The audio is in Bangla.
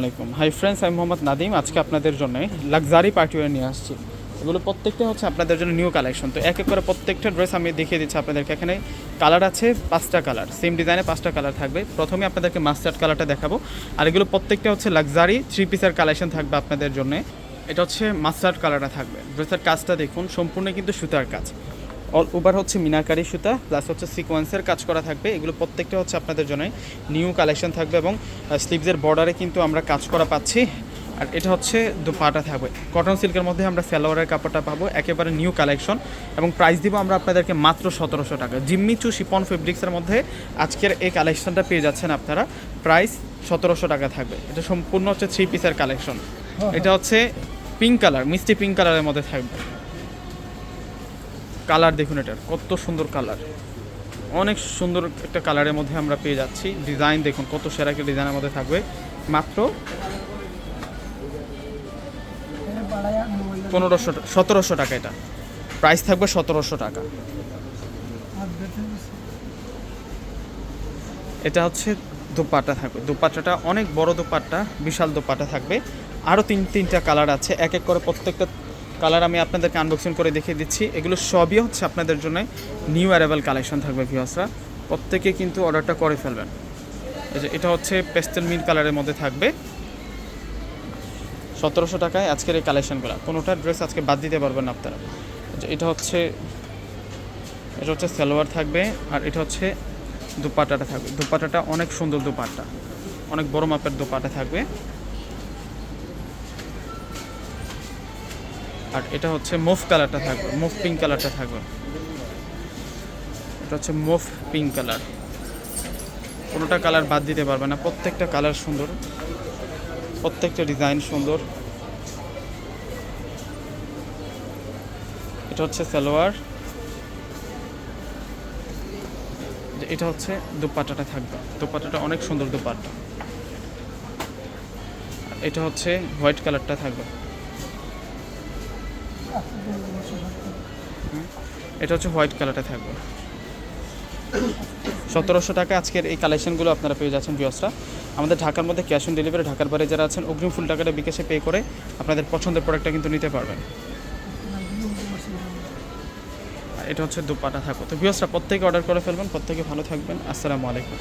আলাইকুম। হাই ফ্রেন্ডস আমি মোহাম্মদ নাদিম আজকে আপনাদের জন্য লাক্সারি পার্টিওয়ার নিয়ে আসছি। এগুলো প্রত্যেকটা হচ্ছে আপনাদের জন্য নিউ কালেকশন তো এক এক করে প্রত্যেকটা ড্রেস আমি দেখিয়ে দিচ্ছি আপনাদেরকে। এখানে কালার আছে পাঁচটা কালার সেম ডিজাইনে পাঁচটা কালার থাকবে। প্রথমে আপনাদেরকে মাস্টার্ড কালারটা দেখাবো। আর এগুলো প্রত্যেকটা হচ্ছে লাক্সারি থ্রি পিসের কালেকশন থাকবে আপনাদের জন্য। এটা হচ্ছে মাস্টার্ড কালারটা থাকবে। ড্রেসের কাজটা দেখুন, সম্পূর্ণ কিন্তু সুতার কাজ। অল ওভার হচ্ছে মিনাকারি সুতা প্লাস হচ্ছে সিকোয়েন্সের কাজ করা থাকবে। এগুলো প্রত্যেকটা হচ্ছে আপনাদের জন্য নিউ কালেকশন থাকবে এবং স্লিভসের বর্ডারে কিন্তু আমরা কাজ করা পাচ্ছি। আর এটা হচ্ছে দুপাটা থাকবে। কটন সিল্কের মধ্যে আমরা সালোয়ারের কাপড়টা পাবো একেবারে নিউ কালেকশন এবং প্রাইস দিব আমরা আপনাদেরকে মাত্র সতেরোশো টাকা। জিম্মিচু শিপন ফেব্রিক্সের মধ্যে আজকের এই কালেকশনটা পেয়ে যাচ্ছেন আপনারা। প্রাইস সতেরোশো টাকা থাকবে। এটা সম্পূর্ণ হচ্ছে থ্রি পিসের কালেকশন এটা হচ্ছে পিঙ্ক কালার মিষ্টি পিঙ্ক কালারের মধ্যে থাকবে। কালার দেখুন এটার, কত সুন্দর কালার। অনেক সুন্দর একটা কালারের মধ্যে আমরা পেয়ে যাচ্ছি। ডিজাইন দেখুন, কত সেরা একটা ডিজাইনের মধ্যে থাকবে। মাত্র পনেরোশো সতেরোশো টাকা এটা। প্রাইস থাকবে সতেরোশো টাকা। এটা হচ্ছে দোপাট্টা থাকবে। দোপাট্টাটা অনেক বড় দোপাট্টা, বিশাল দোপাট্টা থাকবে। আরও তিন, তিনটা কালার আছে। এক এক করে প্রত্যেকটা কালার আমি আপনাদেরকে আনবক্সিং করে দেখিয়ে দিচ্ছি। এগুলো সবই হচ্ছে আপনাদের জন্য নিউ অ্যারাইভাল কালেকশন থাকবে ভিউয়ার্সরা। প্রত্যেকে কিন্তু অর্ডারটা করে ফেলবেন। এটা হচ্ছে পেস্টেল মিন কালারের মধ্যে থাকবে। সতেরোশো টাকায় আজকের এই কালেকশনগুলো কোনোটা ড্রেস আজকে বাদ দিতে পারবেন না আপনারা। এটা হচ্ছে এটা হচ্ছে সালোয়ার থাকবে আর এটা হচ্ছে দুপাটাটা থাকবে। দুপাটাটা অনেক সুন্দর দুপাট্টা। অনেক বড় মাপের দুপাটা থাকবে। আর এটা হচ্ছে মুভ কালারটা থাকবে মুভ পিঙ্ক কালারটা থাকবে। এটা হচ্ছে মুভ পিঙ্ক কালার। কোনোটা কালার বাদ দিতে পারবে না, প্রত্যেকটা কালার সুন্দর, প্রত্যেকটা ডিজাইন সুন্দর। এটা হচ্ছে সালোয়ার। এটা হচ্ছে দুপাট্টাটা থাকবে, দুপাট্টাটা অনেক সুন্দর দুপাট্টা। এটা হচ্ছে হোয়াইট কালারটা থাকবে। এটা হচ্ছে হোয়াইট কালারটা থাকবে। সতেরোশো টাকা আজকের এই কালেকশনগুলো আপনারা পেয়ে যাচ্ছেন ভিউসরা আমাদের ঢাকার মধ্যে ক্যাশ অন ডেলিভারি ঢাকার বাইরে যারা আছেন, অগ্রিম ফুল টাকাটা বিকাশে পে করে আপনাদের পছন্দের প্রোডাক্টটা কিন্তু নিতে পারবেন। এটা হচ্ছে দুপাটা থাকো তো ভিউসরা প্রত্যেকে অর্ডার করে ফেলবেন, প্রত্যেকে ভালো থাকবেন। আসসালামু আলাইকুম।